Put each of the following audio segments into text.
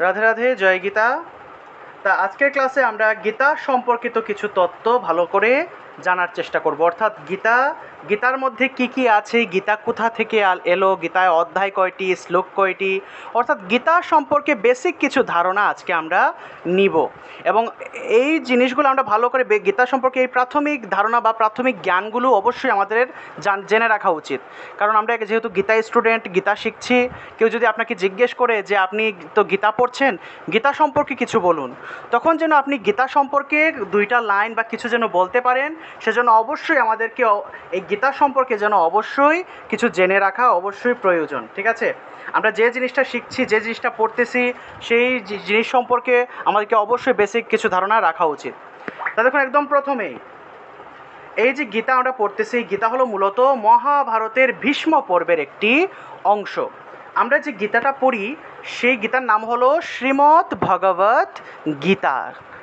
রাধে রাধে, জয় গীতা। তা আজকের ক্লাসে আমরা গীতা সম্পর্কিত কিছু তত্ত্ব ভালো করে জানার চেষ্টা করব। অর্থাৎ গীতা গীতার মধ্যে কি কি আছে? গীতা কোথা থেকে এলো? গীতায় অধ্যায় কয়টি? শ্লোক কয়টি? অর্থাৎ গীতা সম্পর্কে বেসিক কিছু ধারণা আজকে আমরা নিব। এবং এই জিনিসগুলো আমরা ভালো করে গীতা সম্পর্কে এই প্রাথমিক ধারণা বা প্রাথমিক জ্ঞানগুলো অবশ্যই আমাদের জান- জেনে রাখা উচিত। কারণ আমরা যেহেতু গীতা স্টুডেন্ট গীতা শিখছি, কেউ যদি আপনাকে জিজ্ঞেস করে যে আপনি তো গীতা পড়ছেন, গীতা সম্পর্কে কিছু বলুন। তখন যেন আপনি গীতা সম্পর্কে দুইটা লাইন বা কিছু যেন বলতে পারেন, সেজন্য অবশ্যই আমাদেরকে এই গীতা সম্পর্কে যেন অবশ্যই কিছু জেনে রাখা অবশ্যই প্রয়োজন, ঠিক আছে? আমরা যে জিনিসটা শিখছি, যে জিনিসটা পড়তেছি, সেই জিনিস সম্পর্কে আমাদেরকে অবশ্যই বেসিক কিছু ধারণা রাখা উচিত। তা দেখুন একদম প্রথমেই, এই যে গীতা আমরা পড়তেছি, গীতা হলো মূলত মহাভারতের ভীষ্ম পর্বের একটি অংশ। আমরা যে গীতাটা পড়ি, সেই গীতার নাম হলো শ্রীমদ্ ভগবত গীতা।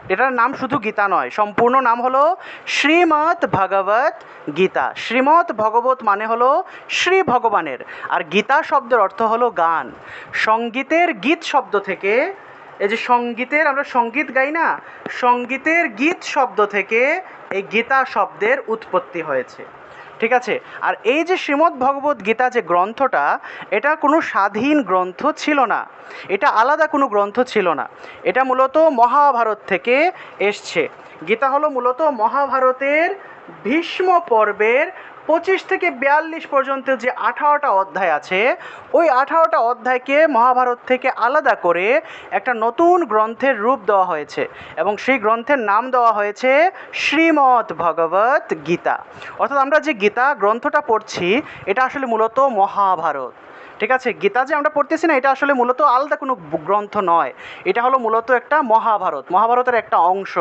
এটার নাম শুধু গীতা নয়, সম্পূর্ণ নাম হলো শ্রীমৎ ভগবত গীতা। শ্রীমৎ ভগবত মানে হলো শ্রী ভগবানের। আর গীতা শব্দের অর্থ হলো গান। সঙ্গীতের গীত শব্দ থেকে, এই যে সঙ্গীতের আমরা সংগীত গাই না, সঙ্গীতের গীত শব্দ থেকে এই গীতা শব্দের উৎপত্তি হয়েছে। ঠিক আছে? আর এই যে শ্রীমদ্ ভগবত গীতা যে গ্রন্থটা, এটা কোনো স্বাধীন গ্রন্থ ছিল না। এটা আলাদা কোনো গ্রন্থ ছিল না। এটা মূলত মহাভারত থেকে এসছে। গীতা হলো মূলত মহাভারতের ভীষ্ম পর্বের পঁচিশ থেকে বিয়াল্লিশ পর্যন্ত যে আঠারোটা অধ্যায় আছে, ওই আঠারোটা অধ্যায়কে মহাভারত থেকে আলাদা করে একটা নতুন গ্রন্থের রূপ দেওয়া হয়েছে এবং সেই গ্রন্থের নাম দেওয়া হয়েছে শ্রীমৎ ভগবত গীতা। অর্থাৎ আমরা যে গীতা গ্রন্থটা পড়ছি, এটা আসলে মূলত মহাভারত। ঠিক আছে, গীতা যে আমরা পড়তেছি না, এটা আসলে মূলত আলাদা কোনো গ্রন্থ নয়। এটা হলো মূলত একটা মহাভারত। মহাভারতের একটা অংশ।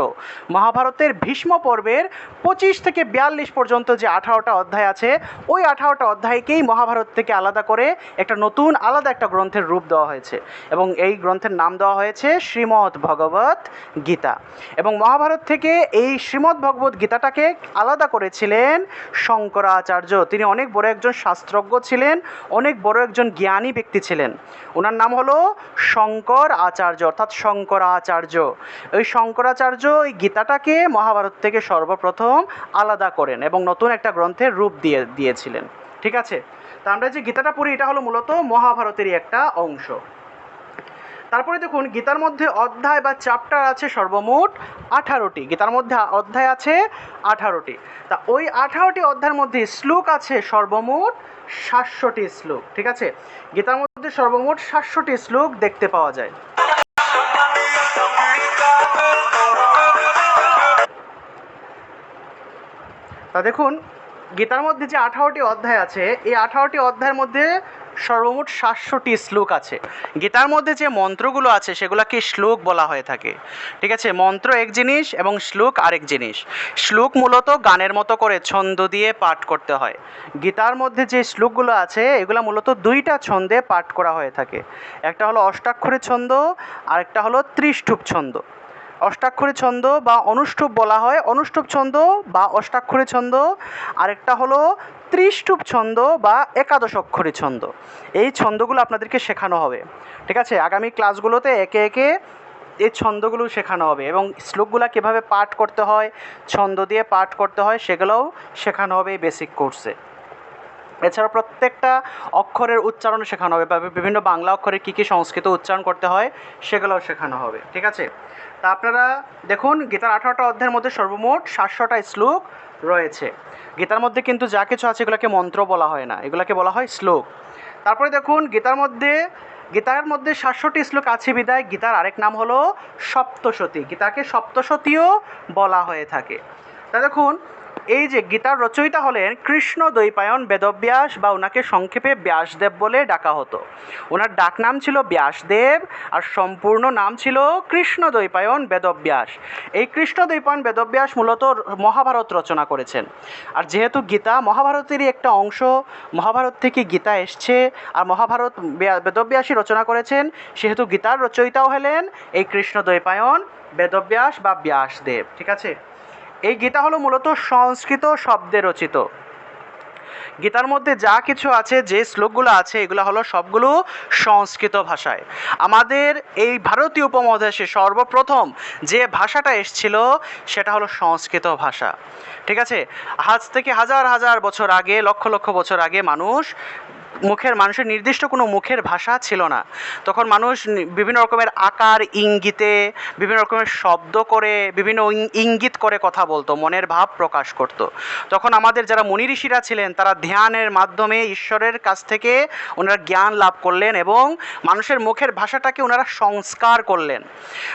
মহাভারতের ভীষ্ম পর্বের পঁচিশ থেকে বিয়াল্লিশ পর্যন্ত যে আঠারোটা অধ্যায় আছে, ওই আঠারোটা অধ্যায়কেই মহাভারত থেকে আলাদা করে একটা নতুন, আলাদা একটা গ্রন্থের রূপ দেওয়া হয়েছে। এবং এই গ্রন্থের নাম দেওয়া হয়েছে শ্রীমদ্ ভগবত গীতা। এবং মহাভারত থেকে এই শ্রীমদ্ ভগবত গীতাটাকে আলাদা করেছিলেন শঙ্করাচার্য। তিনি অনেক বড় একজন শাস্ত্রজ্ঞ ছিলেন, অনেক বড় একজন জ্ঞানী ব্যক্তি ছিলেন। ওনার নাম হলো শঙ্কর আচার্য, অর্থাৎ শঙ্করাচার্য। ওই শঙ্করাচার্য এই গীতাটাকে মহাভারত থেকে সর্বপ্রথম আলাদা করেন এবং নতুন একটা গ্রন্থের রূপ দিয়ে, দিয়েছিলেন। ঠিক আছে? তা আমরা যে গীতাটা পড়ি, এটা হলো মূলত মহাভারতেরই একটা অংশ। তারপরে দেখুন, গীতার মধ্যে অধ্যায় বা চ্যাপ্টার আছে সর্বমোট আঠারোটি। গীতার মধ্যে অধ্যায় আছে আঠারোটি। তা ওই আঠারোটি অধ্যায়ের মধ্যে শ্লোক আছে সর্বমোট সাতশোটি শ্লোক, ঠিক আছে? গীতার মধ্যে সর্বমোট সাতশোটি শ্লোক দেখতে পাওয়া যায়। তা দেখুন, গীতার মধ্যে যে আঠারোটি অধ্যায় আছে, এই আঠারোটি অধ্যায়ের মধ্যে সর্বমোট সাতশোটি শ্লোক আছে। গীতার মধ্যে যে মন্ত্রগুলো আছে, সেগুলোকে শ্লোক বলা হয়ে থাকে। ঠিক আছে? মন্ত্র এক জিনিস এবং শ্লোক আরেক জিনিস। শ্লোক মূলত গানের মতো করে ছন্দ দিয়ে পাঠ করতে হয়। গীতার মধ্যে যে শ্লোকগুলো আছে, এগুলো মূলত দুইটা ছন্দে পাঠ করা হয়ে থাকে। একটা হলো অষ্টাক্ষরী ছন্দ আর একটা হলো ত্রিষ্টুপ ছন্দ। অষ্টাক্ষরী ছন্দ বা অনুষ্টুপ বলা হয়। অনুষ্টুপ ছন্দ বা অষ্টাক্ষরী ছন্দ। আরেকটা হলো ত্রিষ্টুপ ছন্দ বা একাদশ অক্ষরী ছন্দ। এই ছন্দগুলো আপনাদেরকে শেখানো হবে। ঠিক আছে? আগামী ক্লাসগুলোতে একে একে এই ছন্দগুলো শেখানো হবে এবং শ্লোকগুলো কীভাবে পাঠ করতে হয়, ছন্দ দিয়ে পাঠ করতে হয়, সেগুলোও শেখানো হবে এই বেসিক কোর্সে এছাড়া প্রত্যেকটা অক্ষরের উচ্চারণ শেখানো হবে বা বিভিন্ন বাংলা অক্ষরে কী কী সংস্কৃত উচ্চারণ করতে হয়, সেগুলোও শেখানো হবে। ঠিক আছে? তা আপনারা দেখুন, গীতার আঠারোটা অধ্যায়ের মধ্যে সর্বমোট সাতশোটা শ্লোক রয়েছে। গীতার মধ্যে কিন্তু যা কিছু আছে এগুলোকে মন্ত্র বলা হয় না, এগুলোকে বলা হয় শ্লোক। তারপরে দেখুন, গীতার মধ্যে গীতার মধ্যে সাতশোটি শ্লোক আছে বিদায়, গীতার আরেক নাম হলো সপ্তশতী। গীতাকে সপ্তশতীও বলা হয়ে থাকে। তা দেখুন এই যে গীতার রচয়িতা হলেন কৃষ্ণ দ্বৈপায়ন বেদব্যাস বা ওনাকে সংক্ষেপে ব্যাসদেব বলে ডাকা হতো। ওনার ডাক নাম ছিল ব্যাসদেব আর সম্পূর্ণ নাম ছিল কৃষ্ণ দ্বৈপায়ন বেদব্যাস। এই কৃষ্ণ দ্বৈপায়ন বেদব্যাস মূলত মহাভারত রচনা করেছেন। আর যেহেতু গীতা মহাভারতেরই একটা অংশ, মহাভারত থেকে গীতা এসছে আর মহাভারত ব্য- বেদব্যাসই রচনা করেছেন, সেহেতু গীতার রচয়িতাও হলেন এই কৃষ্ণ দ্বৈপায়ন, বেদব্যাস বা ব্যাসদেব। ঠিক আছে? এই গীতা হলো মূলত সংস্কৃত শব্দে রচিত। গীতার মধ্যে যা কিছু আছে, যে শ্লোকগুলো আছে, এগুলো হলো সবগুলো সংস্কৃত ভাষায়। আমাদের এই ভারতীয় উপমহাদেশে সর্বপ্রথম যে ভাষাটা এসছিল, সেটা হলো সংস্কৃত ভাষা। ঠিক আছে? আজ থেকে হাজার হাজার বছর আগে, লক্ষ লক্ষ বছর আগে মানুষ মুখের মানুষের নির্দিষ্ট কোনো মুখের ভাষা ছিল না। তখন মানুষ বিভিন্ন রকমের আকার, ইঙ্গিতে, বিভিন্ন রকমের শব্দ করে, বিভিন্ন ইঙ্গিত করে কথা বলতো, মনের ভাব প্রকাশ করত। তখন আমাদের যারা মুনি ঋষিরা ছিলেন, তারা ধ্যানের মাধ্যমে ঈশ্বরের কাছ থেকে ওনারা জ্ঞান লাভ করলেন এবং মানুষের মুখের ভাষাটাকে ওনারা সংস্কার করলেন।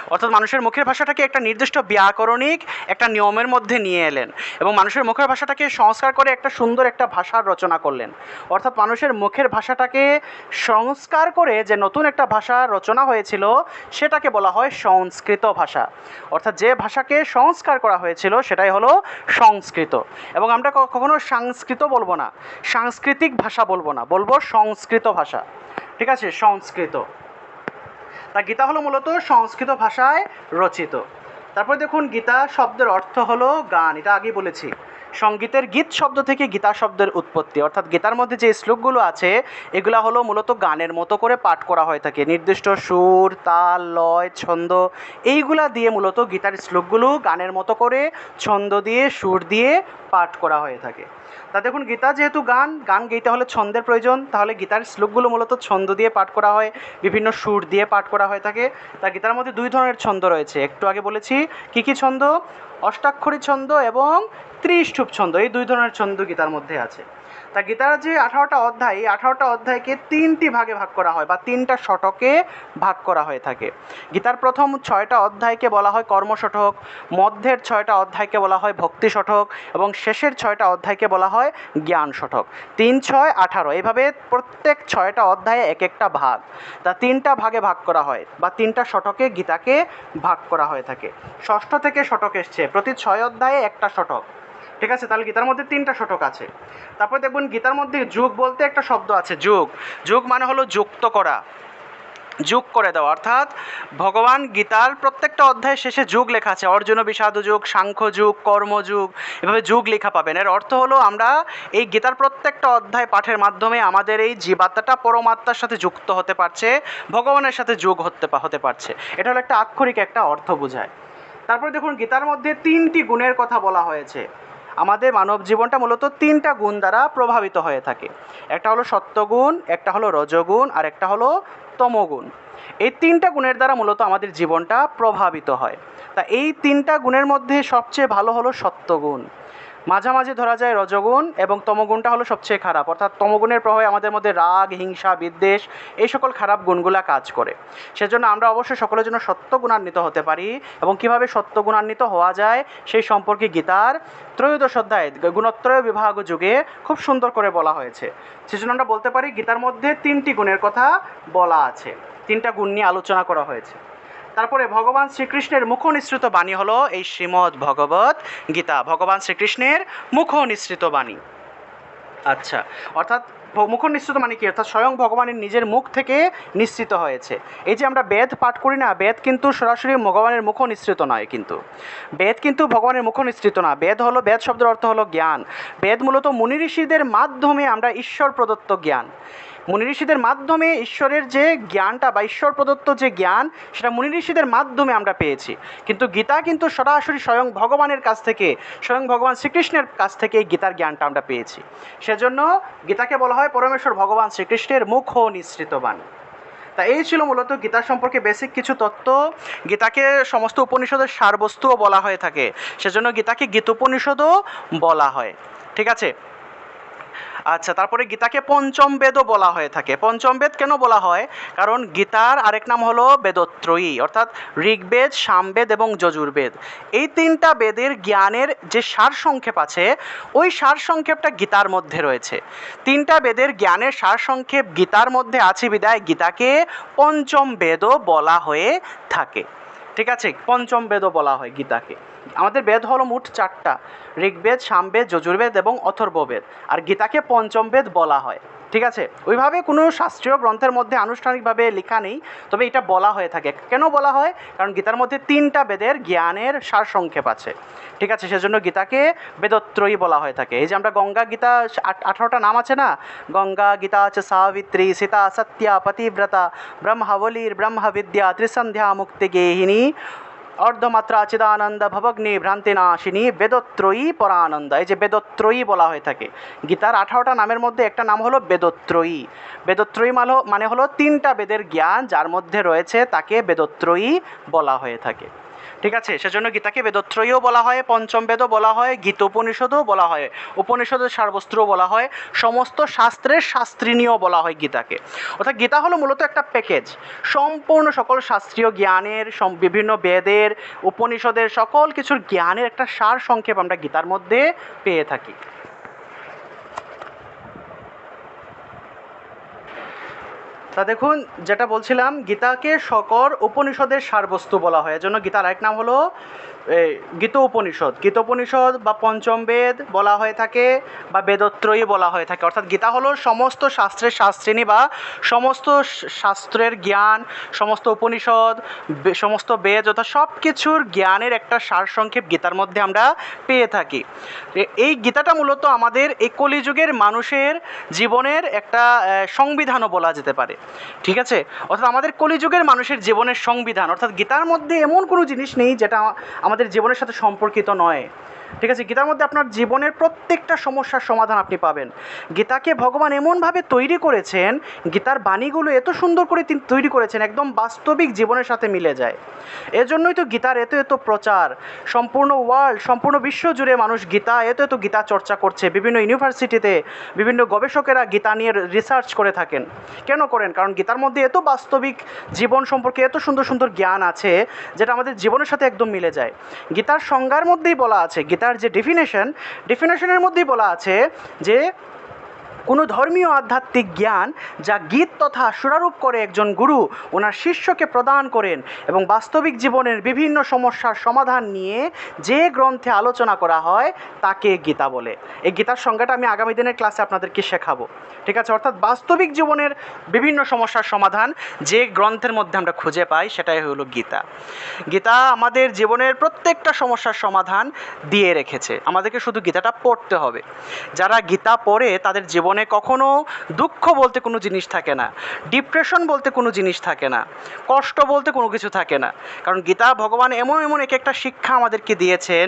অর্থাৎ মানুষের মুখের ভাষাটাকে একটা নির্দিষ্ট ব্যাকরণিক একটা নিয়মের মধ্যে নিয়ে এলেন এবং মানুষের মুখের ভাষাটাকে সংস্কার করে একটা সুন্দর একটা ভাষার রচনা করলেন। অর্থাৎ মানুষের মুখের ভাষাটাকে সংস্কার করে যে নতুন একটা ভাষা রচনা হয়েছিল, সেটাকে বলা হয় সংস্কৃত ভাষা। অর্থাৎ যে ভাষাকে সংস্কার করা হয়েছিল, সেটাই হলো সংস্কৃত। এবং আমরা কখনো সংস্কৃত বলব না, সাংস্কৃতিক ভাষা বলব না, বলব সংস্কৃত ভাষা। ঠিক আছে? সংস্কৃত। তা গীতা হলো মূলত সংস্কৃত ভাষায় রচিত। তারপর দেখুন গীতা শব্দের অর্থ হলো গান, এটা আগে বলেছি। সঙ্গীতের গীত শব্দ থেকে গীতা শব্দের উৎপত্তি, অর্থাৎ গীতার মধ্যে যে শ্লোকগুলো আছে, এগুলা হলো মূলত গানের মতো করে পাঠ করা হয়ে থাকে। নির্দিষ্ট সুর, তাল, লয়, ছন্দ, এইগুলা দিয়ে মূলত গীতার শ্লোকগুলো গানের মতো করে ছন্দ দিয়ে, সুর দিয়ে পাঠ করা হয়ে থাকে। তা দেখুন, গীতা যেহেতু গান গান গীতা হলে ছন্দের প্রয়োজন। তাহলে গীতার শ্লোকগুলো মূলত ছন্দ দিয়ে পাঠ করা হয়, বিভিন্ন সুর দিয়ে পাঠ করা হয়ে থাকে। তা গীতার মধ্যে দুই ধরনের ছন্দ রয়েছে। একটু আগে বলেছি, কী কী ছন্দ? অষ্টাক্ষরী ছন্দ এবং ত্রিষ্ঠুপ ছন্দ। এই দুই ধরনের ছন্দ গীতার মধ্যে আছে। তা গীতার যে আঠারোটা অধ্যায়, এই আঠারোটা অধ্যায়কে তিনটি ভাগে ভাগ করা হয় বা তিনটা শতকে ভাগ করা হয়ে থাকে। গীতার প্রথম ছয়টা অধ্যায়কে বলা হয় কর্মশঠক মধ্যের ছয়টা অধ্যায়কে বলা হয় ভক্তি শঠক এবং শেষের ছয়টা অধ্যায়কে বলা হয় জ্ঞান শঠক তিন, ছয়, আঠারো, এইভাবে প্রত্যেক ছয়টা অধ্যায়ে এক একটা ভাগ। তা তিনটা ভাগে ভাগ করা হয় বা তিনটা শতকে গীতাকে ভাগ করা হয়ে থাকে। ষষ্ঠ থেকে শতক এসছে, প্রতি ছয় অধ্যায়ে একটা শতক ঠিক আছে? তাহলে গীতার মধ্যে তিনটা শতক আছে। তারপর দেখবেন গীতার মধ্যে যুগ বলতে একটা শব্দ আছে, যুগ। যুগ মানে হলো যুক্ত করা। যোগ করে দেওয়া। অর্থাৎ ভগবান গীতার প্রত্যেকটা অধ্যায়ের শেষে যুগ লেখা আছে। অর্জুন বিষাদ যুগ, সাংখ্য যুগ কর্মযুগ এভাবে যুগ লেখা পাবেন। এর অর্থ হলো আমরা এই গীতার প্রত্যেকটা অধ্যায় পাঠের মাধ্যমে আমাদের এই জীবাত্মাটা পরমাত্মার সাথে যুক্ত হতে পারছে, ভগবানের সাথে যোগ হতে হতে পারছে। এটা হলো একটা আক্ষরিক একটা অর্থ বোঝায়। তারপরে দেখুন গীতার মধ্যে তিনটি গুণের কথা বলা হয়েছে। আমাদের মানব জীবনটা মূলত তিনটা গুণ দ্বারা প্রভাবিত হয়ে থাকে। একটা হলো সত্যগুণ, একটা হলো রজগুণ, আর একটা হলো তমগুণ। এই তিনটা গুণের দ্বারা মূলত আমাদের জীবনটা প্রভাবিত হয়। তা এই তিনটা গুণের মধ্যে সবচেয়ে ভালো হলো সত্যগুণ। মাঝামাঝি ধরা যায় রজগুণ এবং তমগুণটা হলো সবচেয়ে খারাপ। অর্থাৎ তমগুণের প্রভাবে আমাদের মধ্যে রাগ, হিংসা, বিদ্বেষ এই সকল খারাপ গুণগুলা কাজ করে। সেজন্য আমরা অবশ্যই সকলের জন্য সত্য গুণান্বিত হতে পারি এবং কীভাবে সত্য গুণান্বিত হওয়া যায় সেই সম্পর্কে গীতার ত্রয়োদশ অধ্যায়, গুণত্রয় বিভাগ যুগে খুব সুন্দর করে বলা হয়েছে। সেজন্য আমরা বলতে পারি গীতার মধ্যে তিনটি গুণের কথা বলা আছে। তিনটা গুণ নিয়ে আলোচনা করা হয়েছে। তারপরে ভগবান শ্রীকৃষ্ণের মুখ নিঃসৃত বাণী হলো এই শ্রীমদ্ ভগবত গীতা, ভগবান শ্রীকৃষ্ণের মুখ নিঃসৃত বাণী। আচ্ছা অর্থাৎ মুখ নিঃসৃত মানে কি? অর্থাৎ স্বয়ং ভগবানের নিজের মুখ থেকে নিঃসৃত হয়েছে। এই যে আমরা বেদ পাঠ করি না, বেদ কিন্তু সরাসরি ভগবানের মুখ নিঃসৃত নয় কিন্তু। বেদ কিন্তু ভগবানের মুখ নিঃসৃত না। বেদ হলো বেদ শব্দের অর্থ হলো জ্ঞান। বেদ মূলত মুনি ঋষিদের মাধ্যমে আমরা ঈশ্বর প্রদত্ত জ্ঞান। মুনি ঋষিদের মাধ্যমে ঈশ্বরের যে জ্ঞানটা বা ঈশ্বর প্রদত্ত যে জ্ঞান, সেটা মুনি ঋষিদের মাধ্যমে আমরা পেয়েছি। কিন্তু গীতা কিন্তু সরাসরি স্বয়ং ভগবানের কাছ থেকে, স্বয়ং ভগবান শ্রীকৃষ্ণের কাছ থেকে এই গীতার জ্ঞানটা আমরা পেয়েছি। সেজন্য গীতাকে বলা হয় পরমেশ্বর ভগবান শ্রীকৃষ্ণের মুখ নিঃসৃত বাণী। তা এই ছিল মূলত গীতা সম্পর্কে বেসিক কিছু তত্ত্ব। গীতাকে সমস্ত উপনিষদের সারবস্তুও বলা হয়ে থাকে। সেজন্য গীতাকে গীতোপনিষদও বলা হয়। ঠিক আছে? আচ্ছা তারপরে গীতাকে পঞ্চম বেদও বলা হয়ে থাকে। পঞ্চম বেদ কেন বলা হয়? কারণ গীতার আরেক নাম হলো বেদত্রয়ী, অর্থাৎ ঋগ্বেদ, সামবেদ এবং যজুর্বেদ। এই তিনটা বেদের জ্ঞানের যে সার সংক্ষেপ আছে, ওই সার সংক্ষেপটা গীতার মধ্যে রয়েছে। তিনটা বেদের জ্ঞানের সার সংক্ষেপ গীতার মধ্যে আছে বিদায় গীতাকে পঞ্চম বেদও বলা হয়ে থাকে। ঠিক আছে? পঞ্চম বেদও বলা হয় গীতাকে। আমাদের বেদ হলো মোট চারটা। ঋগ্বেদ, সামবেদ, যজুর্বেদ এবং অথর্ববেদ। আর গীতাকে পঞ্চম বেদ বলা হয়। ঠিক আছে? ওইভাবে কোনো শাস্ত্রীয় গ্রন্থের মধ্যে আনুষ্ঠানিকভাবে লেখা নেই, তবে এটা বলা হয়ে থাকে। কেন বলা হয়? কারণ গীতার মধ্যে তিনটা বেদের জ্ঞানের সারসংক্ষেপ আছে। ঠিক আছে, সেজন্য গীতাকে বেদত্রয়ী বলা হয়ে থাকে। এই যে আমরা গঙ্গা গীতা আঠারোটা নাম আছে না? গঙ্গা গীতা আছে সাবিত্রী সীতা সত্যা পতিব্রতা, ব্রহ্মাবলীর ব্রহ্মবিদ্যা ত্রিসন্ধ্যা মুক্তি গেহিনী অর্ধমাত্রা চিদানন্দ ভবগ্নি ভ্রান্তি নাশিনী বেদত্রয়ী পরানন্দ। এই যে বেদত্রয়ী বলা হয়ে থাকে, গীতার আঠারোটা নামের মধ্যে একটা নাম হলো বেদত্রয়ী। বেদত্রয়ী মাল মানে হলো তিনটা বেদের জ্ঞান, যার মধ্যে রয়েছে তাকে বেদত্রয়ী বলা হয়ে থাকে। ঠিক আছে, সেজন্য গীতাকে বেদত্রয়ীও বলা হয়, পঞ্চম বেদও বলা হয় গীত উপনিষদও বলা হয়, উপনিষদের সারবস্ত্রও বলা হয়, সমস্ত শাস্ত্রের শাস্ত্রীণীয় বলা হয় গীতাকে। অর্থাৎ গীতা হলো মূলত একটা প্যাকেজ সম্পূর্ণ সকল শাস্ত্রীয় জ্ঞানের বিভিন্ন বেদের, উপনিষদের সকল কিছুর জ্ঞানের একটা সার সংক্ষেপ আমরা গীতার মধ্যে পেয়ে থাকি। তা দেখুন, যেটা বলছিলাম, গীতাকে সকর উপনিষদের সারবস্তু বলা হয়। এজন্য গীতার এক নাম হলো এ, গীত উপনিষদ গীত উপনিষদ বা পঞ্চম বেদ বলা হয়ে থাকে বা বেদত্রয়ী বলা হয়ে থাকে। অর্থাৎ গীতা হলো সমস্ত শাস্ত্রের শাস্ত্রিনী বা সমস্ত শাস্ত্রের জ্ঞান সমস্ত উপনিষদ সমস্ত বেদ অর্থাৎ সব কিছুর জ্ঞানের একটা সারসংক্ষেপ গীতার মধ্যে আমরা পেয়ে থাকি। এই গীতাটা মূলত আমাদের এই কলিযুগের মানুষের জীবনের একটা সংবিধানও বলা যেতে পারে। ঠিক আছে? অর্থাৎ আমাদের কলিযুগের মানুষের জীবনের সংবিধান। অর্থাৎ গীতার মধ্যে এমন কোনো জিনিস নেই যেটা আমাদের জীবনের সাথে সম্পর্কিত নয়। ঠিক আছে? গীতার মধ্যে আপনার জীবনের প্রত্যেকটা সমস্যার সমাধান আপনি পাবেন। গীতাকে ভগবান এমনভাবে তৈরি করেছেন, গীতার বাণীগুলো এত সুন্দর করে তিনি তৈরি করেছেন, একদম বাস্তবিক জীবনের সাথে মিলে যায়। এজন্যই তো গীতার এত এত প্রচার, সম্পূর্ণ ওয়ার্ল্ড সম্পূর্ণ বিশ্ব জুড়ে মানুষ গীতা, এত এত গীতা চর্চা করছে, বিভিন্ন ইউনিভার্সিটিতে বিভিন্ন গবেষকেরা গীতা নিয়ে রিসার্চ করে থাকেন। কেন করেন? কারণ গীতার মধ্যে এত বাস্তবিক জীবন সম্পর্কে এত সুন্দর সুন্দর জ্ঞান আছে, যেটা আমাদের জীবনের সাথে একদম মিলে যায়। গীতার সংজ্ঞার মধ্যেই বলা আছে গীতার যে ডেফিনেশন ডেফিনেশনের মধ্যেই বলা আছে যে কোনো ধর্মীয় আধ্যাত্মিক জ্ঞান যা গীত তথা সুরারূপ করে একজন গুরু, ওনার শিষ্যকে প্রদান করেন এবং বাস্তবিক জীবনের বিভিন্ন সমস্যার সমাধান নিয়ে যে গ্রন্থে আলোচনা করা হয়, তাকে গীতা বলে। এই গীতার সংজ্ঞাটা আমি আগামী দিনের ক্লাসে আপনাদেরকে শেখাবো। ঠিক আছে? অর্থাৎ বাস্তবিক জীবনের বিভিন্ন সমস্যার সমাধান যে গ্রন্থের মধ্যে আমরা খুঁজে পাই, সেটাই হলো গীতা। গীতা আমাদের জীবনের প্রত্যেকটা সমস্যার সমাধান দিয়ে রেখেছে। আমাদেরকে শুধু গীতাটা পড়তে হবে। যারা গীতা পড়ে, তাদের জীবনে কখনো দুঃখ বলতে কোনো জিনিস থাকে না ডিপ্রেশন বলতে কোনো জিনিস থাকে না, কষ্ট বলতে কোনো কিছু থাকে না। কারণ গীতা ভগবান এমন এমন এক একটা শিক্ষা আমাদেরকে দিয়েছেন,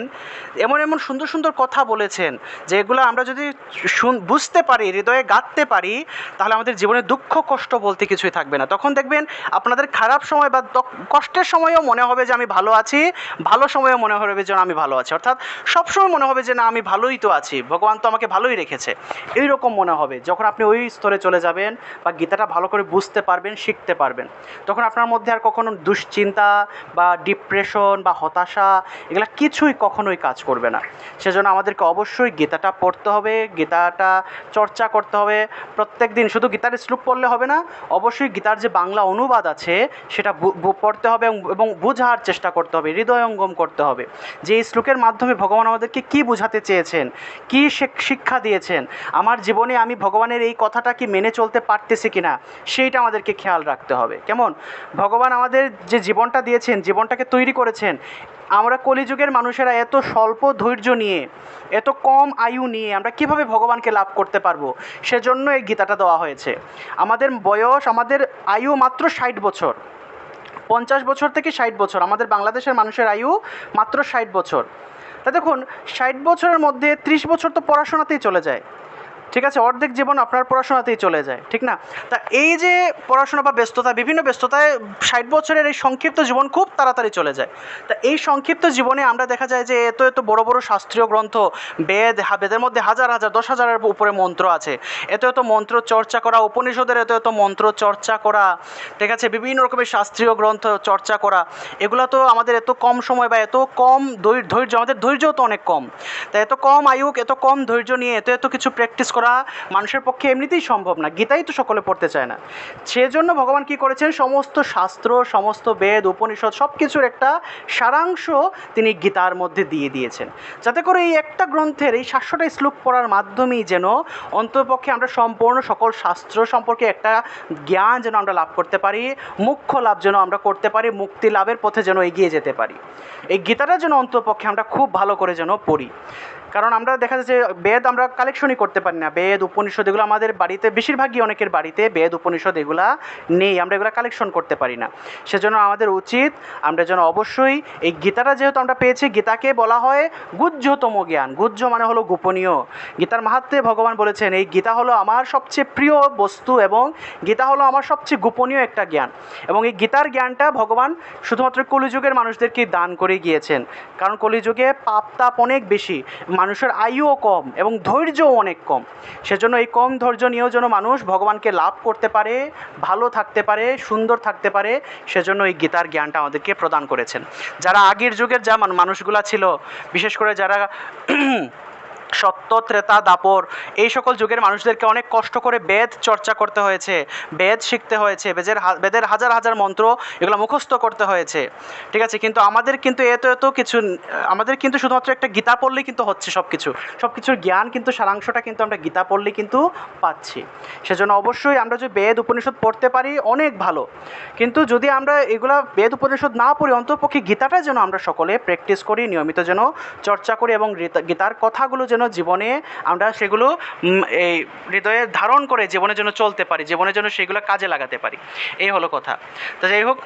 এমন এমন সুন্দর সুন্দর কথা বলেছেন যে এগুলো আমরা যদি বুঝতে পারি, হৃদয়ে গাঁথতে পারি, তাহলে আমাদের জীবনে দুঃখ, কষ্ট বলতে কিছুই থাকবে না। তখন দেখবেন আপনাদের খারাপ সময় বা কষ্টের সময়ও মনে হবে যে আমি ভালো আছি, ভালো সময়েও মনে হবে যে আমি ভালো আছি। অর্থাৎ সবসময় মনে হবে যে না, আমি ভালোই তো আছি, ভগবান তো আমাকে ভালোই রেখেছে। এইরকম মনে হবে। যখন আপনি ওই স্তরে চলে যাবেন বা গীতাটা ভালো করে বুঝতে পারবেন, শিখতে পারবেন, তখন আপনার মধ্যে আর কখনো দুশ্চিন্তা বা ডিপ্রেশন বা হতাশা এগুলো কিছুই কখনোই কাজ করবে না। সেজন্য আমাদেরকে অবশ্যই গীতাটা পড়তে হবে, গীতাটা চর্চা করতে হবে। প্রত্যেক দিন শুধু গীতার শ্লোক পড়লে হবে না, অবশ্যই গীতার যে বাংলা অনুবাদ আছে, সেটা পড়তে হবে এবং- বোঝার চেষ্টা করতে হবে, হৃদয়ঙ্গম করতে হবে। যে এই শ্লোকের মাধ্যমে ভগবান আমাদেরকে কি বোঝাতে চেয়েছেন, কি শিক- শিক্ষা দিয়েছেন, আমার জীবনে আমি ভগবানের এই কথাটা কি মেনে চলতে পারতেছি কিনা, সেইটা আমাদেরকে খেয়াল রাখতে হবে। কেমন? ভগবান আমাদের যে জীবনটা দিয়েছেন, জীবনটাকে তৈরি করেছেন, আমরা কলিযুগের মানুষেরা এত স্বল্প ধৈর্য নিয়ে, এত কম আয়ু নিয়ে আমরা কীভাবে ভগবানকে লাভ করতে পারব, সেজন্য এই গীতাটা দেওয়া হয়েছে। আমাদের বয়স, আমাদের আয়ু মাত্র ষাট বছর। পঞ্চাশ বছর থেকে ষাট বছর, আমাদের বাংলাদেশের মানুষের আয়ু মাত্র ষাট বছর। তা দেখুন, ষাট বছরের মধ্যে ত্রিশ বছর তো পড়াশোনাতেই চলে যায়। ঠিক আছে, অর্ধেক জীবন আপনার পড়াশোনাতেই চলে যায়, ঠিক না? তা এই যে পড়াশোনা বা ব্যস্ততা, বিভিন্ন ব্যস্ততায় ষাট বছরের এই সংক্ষিপ্ত জীবন খুব তাড়াতাড়ি চলে যায়। তা এই সংক্ষিপ্ত জীবনে আমরা দেখা যায় যে এত এত বড় বড় শাস্ত্রীয় গ্রন্থ, বেদ বেদের মধ্যে হাজার হাজার, দশ হাজারের উপরে মন্ত্র আছে। এত এত মন্ত্র চর্চা করা, উপনিষদের এত এত মন্ত্র চর্চা করা, ঠিক আছে, বিভিন্ন রকমের শাস্ত্রীয় গ্রন্থ চর্চা করা, এগুলো তো আমাদের এত কম সময় বা এত কম ধৈর্য, আমাদের ধৈর্যও তো অনেক কম। তা এত কম আয়ুক, এত কম ধৈর্য নিয়ে এত এত কিছু প্র্যাকটিস করা করা মানুষের পক্ষে এমনিতেই সম্ভব না। গীতাই তো সকলে পড়তে চায় না। সেজন্য ভগবান কি করেছেন? সমস্ত শাস্ত্র, সমস্ত বেদ, উপনিষদ সব কিছুর একটা সারাংশ তিনি গীতার মধ্যে দিয়ে দিয়েছেন। যাতে করে এই একটা গ্রন্থের, এই সাতশোটা শ্লোক পড়ার মাধ্যমেই যেন অন্তপক্ষে আমরা সম্পূর্ণ সকল শাস্ত্র সম্পর্কে একটা জ্ঞান যেন আমরা লাভ করতে পারি, মুখ্য লাভ যেন আমরা করতে পারি, মুক্তি লাভের পথে যেন এগিয়ে যেতে পারি। এই গীতাটা যেন অন্তপক্ষে আমরা খুব ভালো করে যেন পড়ি। কারণ আমরা দেখা যাচ্ছে বেদ আমরা কালেকশনই করতে পারি না। বেদ, উপনিষদ এগুলো আমাদের বাড়িতে, বেশিরভাগই অনেকের বাড়িতে বেদ, উপনিষদ এগুলা নেই, আমরা এগুলো কালেকশন করতে পারি না। সেজন্য আমাদের উচিত আমরা যেন অবশ্যই এই গীতাটা যেহেতু আমরা পেয়েছি, গীতাকে বলা হয় গুহ্যতম জ্ঞান। গুহ্য মানে হলো গোপনীয়। গীতার মাহাত্মে ভগবান বলেছেন, এই গীতা হলো আমার সবচেয়ে প্রিয় বস্তু এবং গীতা হলো আমার সবচেয়ে গোপনীয় একটা জ্ঞান। এবং এই গীতার জ্ঞানটা ভগবান শুধুমাত্র কলিযুগের মানুষদেরকে দান করে গিয়েছেন। কারণ কলিযুগে পাপ তাপ অনেক বেশি। মানুষের আয়ুও কম এবং ধৈর্যও অনেক কম। সেজন্য এই কম ধৈর্য নিয়েও যেন মানুষ ভগবানকে লাভ করতে পারে, ভালো থাকতে পারে, সুন্দর থাকতে পারে, সেজন্য এই গীতার জ্ঞানটা আমাদেরকে প্রদান করেছেন। যারা আগের যুগের যা মান- মানুষগুলা ছিল, বিশেষ করে যারা সত্য, ত্রেতা, দাপর, এই সকল যুগের মানুষদেরকে অনেক কষ্ট করে বেদ চর্চা করতে হয়েছে, বেদ শিখতে হয়েছে বেদের বেদের হাজার হাজার মন্ত্র এগুলো মুখস্থ করতে হয়েছে, ঠিক আছে? কিন্তু আমাদের কিন্তু এত এত কিছু, আমাদের কিন্তু শুধুমাত্র একটা গীতা পড়লেই কিন্তু হচ্ছে সব কিছু সব কিছুর জ্ঞান কিন্তু সারাংশটা কিন্তু আমরা গীতা পড়লেই কিন্তু পাচ্ছি, সেজন্য অবশ্যই আমরা যদি বেদ উপনিষদ পড়তে পারি অনেক ভালো, কিন্তু যদি আমরা এগুলা বেদ উপনিষদ না পড়ি, অন্তপক্ষে গীতাটা যেন আমরা সকলে প্র্যাকটিস করি, নিয়মিত যেন চর্চা করি এবং গীতা- গীতার কথাগুলো যেন জীবনে আমরা সেগুলো এই হৃদয়ে ধারণ করে জীবনের জন্য চলতে পারি, জীবনের জন্য সেগুলো কাজে লাগাতে পারি। এই হলো কথা। তো যাই হোক